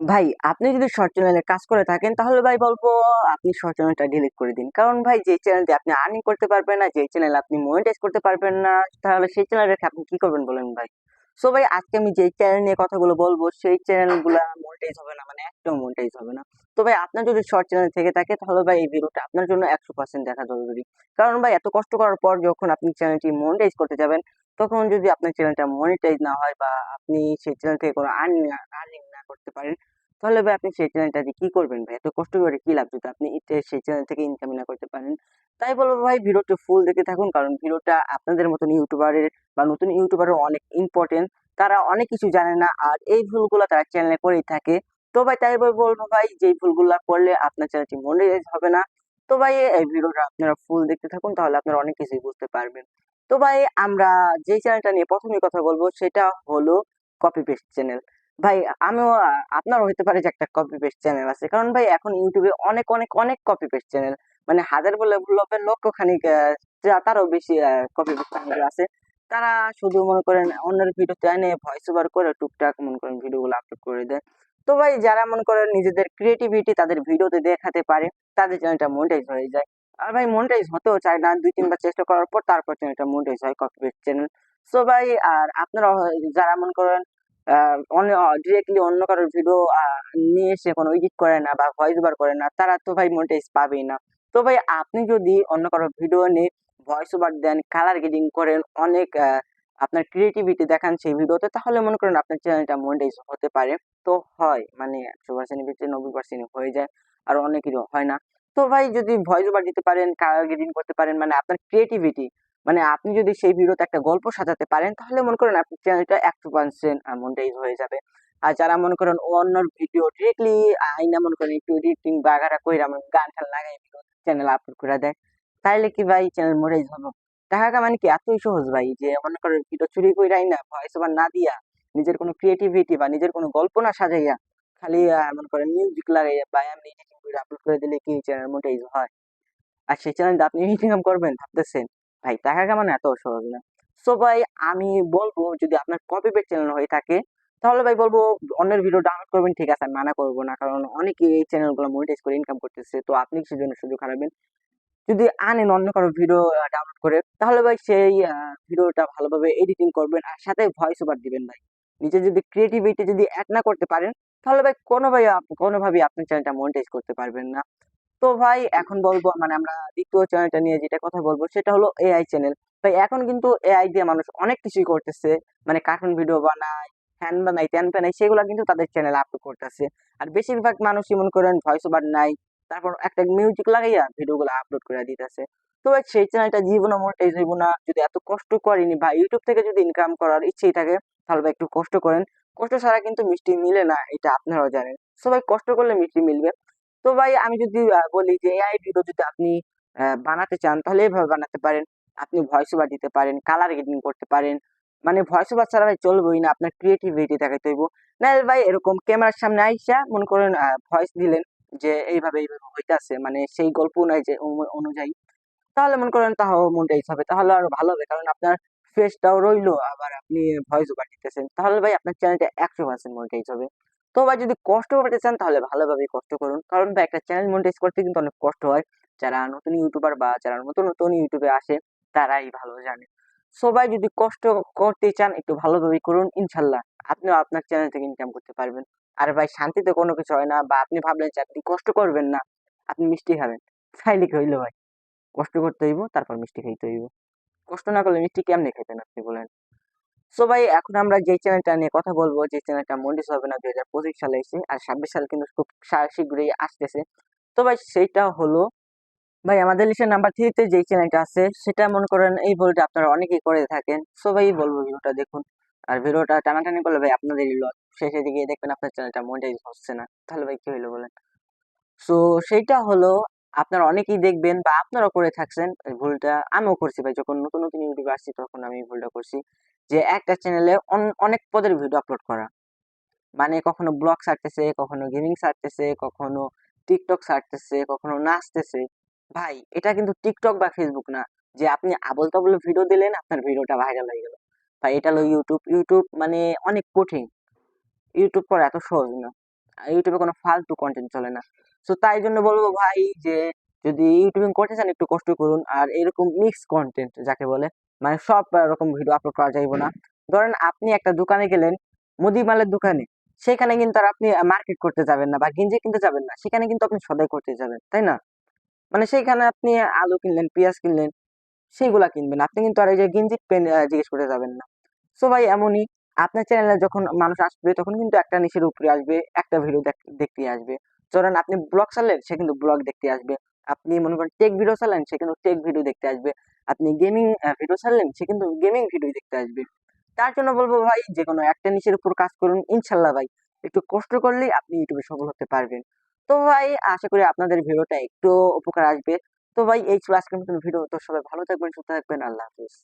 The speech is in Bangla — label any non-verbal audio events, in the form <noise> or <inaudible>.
ভাই, আপনি যদি শর্ট চ্যানেলে কাজ করে থাকেন, তাহলে ভাই বলব আপনি শর্ট চ্যানেলটা ডিলিট করে দিন। কারণ ভাই, যে চ্যানেল আপনি আর্নিং করতে পারবেন না, যে চ্যানেল আপনি মনিটাইজ করতে পারবেন না, তাহলে সেই চ্যানেল রেখে আপনি কি করবেন বলেন ভাই? সো ভাই, আজকে আমি যে চ্যানেল নিয়ে কথাগুলো বলব, সেই চ্যানেলগুলো মনিটাইজ হবে না মানে একটাও মনিটাইজ হবে না। তো ভাই, আপনার যদি শর্ট চ্যানেল থেকে থাকে, তাহলে ভাই এই ভিডিওটা আপনার জন্য একশো পার্সেন্ট দেখা জরুরি। কারণ ভাই, এত কষ্ট করার পর যখন আপনি চ্যানেলটি মনিটাইজ করতে যাবেন, তখন যদি আপনার চ্যানেলটা মনিটাইজ না হয় বা আপনি সেই চ্যানেল থেকে কোনো আর্নিং আর্নিং করতে পারেন। তাহলে ভাই আপনি সেই চ্যানেলটা দিয়ে কি করবেন ভাই? এত কষ্ট করে কি লাভ যদি আপনি সেই চ্যানেল থেকে ইনকাম না করতে পারেন? তাই বলব ভাই ভিডিওটা ফুল দেখে থাকুন। কারণ ভিডিওটা আপনাদের মতন ইউটিউবারের বা নতুন ইউটিউবারের অনেক ইম্পর্টেন্ট তারা অনেক কিছু জানে না আর এই ভুলগুলো তারা চ্যানেলে করেই থাকে। তো ভাই তাই বলব ভাই যে ভুলগুলো করলে আপনার চ্যানেলটি মনিটাইজ হবে না। তো ভাই এই ভিডিওটা আপনারা ফুল দেখতে থাকুন, তাহলে আপনারা অনেক কিছুই বুঝতে পারবেন। তো ভাই আমরা যে চ্যানেলটা নিয়ে প্রথমে কথা বলব, সেটা হলো কপি পেস্ট চ্যানেল ভাই, আমিও, আ- আপনারও হতে পারে যে একটা কপি পেস্ট চ্যানেল আছে। কারণ ভাই, এখন ইউটিউবে অনেক অনেক অনেক কপি পেস্ট চ্যানেল মানে হাজার বলে হবে লক্ষ খানিক তারও বেশি কপি পেস্ট চ্যানেল আছে। তারা শুধু মনে করেন অন্যের ভিডিওতে এনে ভয়েস ওভার করে টুকটাক মনে করেন ভিডিওগুলো আপলোড করে দেয়। তো ভাই, যারা মনে করেন নিজেদের ক্রিয়েটিভিটি তাদের ভিডিওতে দেখাতে পারে, তাদের চ্যানেলটা মনিটাইজ হয়ে যায়। আর ভাই মনিটাইজ হতেও চায় না। দুই, তিনবার চেষ্টা করার পর তারপর চ্যানেলটা মনিটাইজ হয় কপি পেস্ট চ্যানেল সো ভাই, আর আপনারা যারা মনে করেন ডিরেক্টলি অন্য কারোর ভিডিও নিয়ে এসে কোনো এডিট করে না বা ভয়েস ওভার করে না, তারা তো ভাই মনিটাইজ পাবেই না। তো ভাই আপনি যদি অন্য কারোর ভিডিও নিয়ে ভয়েস ওভার দেন কালার গ্রেডিং করেন, অনেক আপনার ক্রিয়েটিভিটি দেখান সেই ভিডিওতে তাহলে মনে করেন আপনার চ্যানেলটা মনিটাইজ হতে পারে। তো হয় মানে একশো পার্সেন্ট ভিতরে নব্বই পার্সেন্ট হয়ে যায়, আর অনেকেরই হয় না। তো ভাই যদি ভয়েস ওভার দিতে পারেন কালার গ্রেডিং করতে পারেন মানে আপনার ক্রিয়েটিভিটি মানে আপনি যদি সেই ভিডিওতে একটা গল্প সাজাতে পারেন, তাহলে মনে করেন আপনার চ্যানেলটা একশো পার্সেন্ট মনিটাইজ হয়ে যাবে। আর যারা মনে করেন অন্য ভিডিও ডিরেক্টলি আইনা মনে করেন একটু এডিটিং বাগারা কইরা মনে গান টান লাগাই ভিডিও চ্যানেল আপলোড করে দেয়, তাইলে কি ভাই চ্যানেল মনিটাইজ হবে টাকা মানে কি এতই সহজ ভাই যে মনে করেন ভিডিও চুরি কইরাই না ভয়েস ওভার না দিয়া নিজের কোনো ক্রিয়েটিভিটি বা নিজের কোনো গল্প না সাজাইয়া খালি মনে করেন মিউজিক লাগাইয়া বা এমনি এডিটিং করে আপলোড করে দিলে কি চ্যানেল মনিটাইজ হয়? আর সেই চ্যানেলটা আপনি <laughs> ইনকাম করবেন, ভাবতেছেন? ভাই টাকা কামানো এত সহজ না। সো ভাই, আমি বলব যদি আপনার কপি পেট চ্যানেল হয়ে থাকে, তাহলে ভাই বলব অন্যের ভিডিও ডাউনলোড করবেন, ঠিক আছে, আমি মানা করব না, কারণ অনেকে এই চ্যানেলগুলো মনিটাইজ করে ইনকাম করতেছে, তো আপনি কিসের জন্য সুযোগ হারাবেন? যদি আনেন অন্য কারও ভিডিও ডাউনলোড করে, তাহলে ভাই সেই ভিডিওটা ভালোভাবে এডিটিং করবেন, আর সাথে ভয়েস ওভার দিবেন ভাই। নিজে যদি ক্রিয়েটিভিটি যদি অ্যাড না করতে পারেন, তাহলে ভাই কোনো ভাই কোনোভাবেই আপনি চ্যানেলটা মনিটাইজ করতে পারবেন না। তো ভাই এখন বলব মানে আমরা দ্বিতীয় চ্যানেলটা নিয়ে যেটা কথা বলব সেটা হলো এআই চ্যানেল। ভাই এখন কিন্তু এআই দিয়ে মানুষ অনেক কিছুই করতেছে মানে কার্টুন ভিডিও বানায় হ্যান বানাই ত্যান বানাই সেগুলো কিন্তু তাদের চ্যানেলে আপলোড করতেছে। আর বেশিরভাগ মানুষই মনে করেন ভয়েস ওভার নাই, তারপর একটা মিউজিক লাগাইয়া ভিডিওগুলো আপলোড করে দিতেছে। তো ভাই সেই চ্যানেলটা জীবনে মনিটাইজ হইব না, যদি এত কষ্ট করেনি বা ইউটিউব থেকে যদি ইনকাম করার ইচ্ছেই থাকে, তাহলে ভাই একটু কষ্ট করেন। কষ্ট ছাড়া কিন্তু মিষ্টি মিলে না, এটা আপনারাও জানেন। সবাই কষ্ট করলে মিষ্টি মিলবে। তো ভাই আমি যদি বলি যে এআই ভিডিও যদি আপনি বানাতে চান তাহলে এভাবে বানাতে পারেন। আপনি ভয়েস ওভার দিতে পারেন কালার গ্রেডিং করতে পারেন। মানে ভয়েস ওভার ছাড়া ভাই চলবেই না, আপনার ক্রিয়েটিভিটি দেখাতে হইব। না, ভাই এরকম ক্যামেরার সামনে আইসা মনে করেন ভয়েস দিলেন যে এইভাবে এইভাবে হইতাছে মানে সেই গল্প নাই যে অনুযায়ী। তাহলে মনে করেন তাও মনটাইজ হবে তাহলে আরও ভালো হবে। কারণ আপনার ফেসটাও রইল, আবার আপনি ভয়েস ওভার দিতেছেন। তাহলে ভাই আপনার চ্যানেলটা একশো পার্সেন্ট মনিটাইজ হবে তো ভাই যদি কষ্ট করতে চান, তাহলে ভালোভাবে কষ্ট করুন। কারণ ভাই, একটা চ্যানেল মনিটাইজ করতে কিন্তু অনেক কষ্ট হয়। যারা নতুন ইউটিউবার বা যারা নতুন নতুন ইউটিউবে আসে, তারাই ভালো জানে। সবাই যদি কষ্ট করতে চান, একটু ভালোভাবে করুন, ইনশাল্লাহ। আপনিও আপনার চ্যানেল থেকে ইনকাম করতে পারবেন। আর ভাই, শান্তিতে কোনো কিছু হয় না বা আপনি ভাবলেন যে আপনি কষ্ট করবেন না, আপনি মিষ্টি খাবেন। তাইলে কি হইল ভাই, কষ্ট করতে হইব, তারপর মিষ্টি খাইতে হইব। কষ্ট না করলে মিষ্টি কেমনে খেতেন আপনি বলেন? সো ভাই, এখন আমরা যে চ্যানেলটা নিয়ে কথা বলব যে চ্যানেলটা মন্ডিস হবে না, দুই হাজার পঁচিশ সালে এসে, আর ছাব্বিশ সাল কিন্তু খুব শীঘ্রই আসতেছে। তো ভাই, সেইটা হলো, ভাই, আমাদের লিস্টের নাম্বার থ্রিতে যে চ্যানেলটা আছে, সেটা মনে করেন এই ভিডিওটা আপনারা অনেকেই করে থাকেন। সো ভাই, বলব ভিডিওটা দেখুন। আর ভিডিওটা টানাটানি করলে ভাই, আপনাদেরই লস শেষের দিকে দেখবেন আপনার চ্যানেলটা মনিটাইজ হচ্ছে না। তাহলে ভাই, কি হইল বলেন? সো সেইটা হলো আপনারা অনেকেই দেখবেন বা আপনারা করে থাকছেন ভুলটা আমিও করছি ভাই। যখন নতুন নতুন ইউটিউবে আসছি, তখন আমি ভুলটা করছি যে একটা চ্যানেলে অনেক পদের ভিডিও আপলোড করা। মানে কখনো ব্লগ ছাড়তেছে, কখনো গেমিং ছাড়তেছে, কখনো টিকটক ছাড়তেছে, কখনো নাচতেছে। ভাই, এটা কিন্তু টিকটক বা ফেসবুক না। যে আপনি আবল তাবল ভিডিও দিলেন, আপনার ভিডিওটা ভাইরাল হয়ে গেল। ভাই, এটা হলো ইউটিউব ইউটিউব মানে অনেক কঠিন। ইউটিউব করা এত সহজ না। ইউটিউবে কোনো ফালতু কন্টেন্ট চলে না। তো তাই জন্য বলব ভাই যে, যদি ইউটিউবিং করতে চান, একটু কষ্ট করুন। আর এরকম মিক্স কন্টেন্ট যাকে বলে মানে সব রকম ভিডিও আপলোড করা যাইব না। ধরেন আপনি একটা দোকানে গেলেন মুদি মালের দোকানে। সেখানে কিন্তু আর আপনি মার্কেট করতে যাবেন না বা গেঞ্জি কিনতে যাবেন না। সেখানে কিন্তু আপনি সদাই করতে যাবেন, তাই না? মানে সেইখানে আপনি আলু কিনলেন, পেঁয়াজ কিনলেন, সেইগুলা কিনবেন। আপনি কিন্তু আর এই যে গেঞ্জি পেন জিজ্ঞেস করতে যাবেন না। সো ভাই এমনই আপনার চ্যানেলে যখন মানুষ আসবে, তখন কিন্তু একটা নিচের উপরে আসবে, একটা ভিডিও দেখতে আসবে। ধরেন আপনি ব্লগ চালালেন, সে কিন্তু ব্লগ দেখতে আসবে। আপনি মনে করেন টেক ভিডিও চালান সে কিন্তু টেক ভিডিও দেখতে আসবে। আপনি গেমিং ভিডিও ছাড়লেন সে কিন্তু গেমিং ভিডিও দেখতে আসবে। তার জন্য বলব ভাই, যে কোনো একটা নিচের উপর কাজ করুন, ইনশাল্লাহ ভাই। একটু কষ্ট করলেই আপনি ইউটিউবে সফল হতে পারবেন। তো ভাই, আশা করি আপনাদের ভিডিওটা একটু উপকার আসবে। তো ভাই, এই ছিল আজকের মতন ভিডিও তো সবাই ভালো থাকবেন, সুস্থ থাকবেন। আল্লাহ হাফিজ।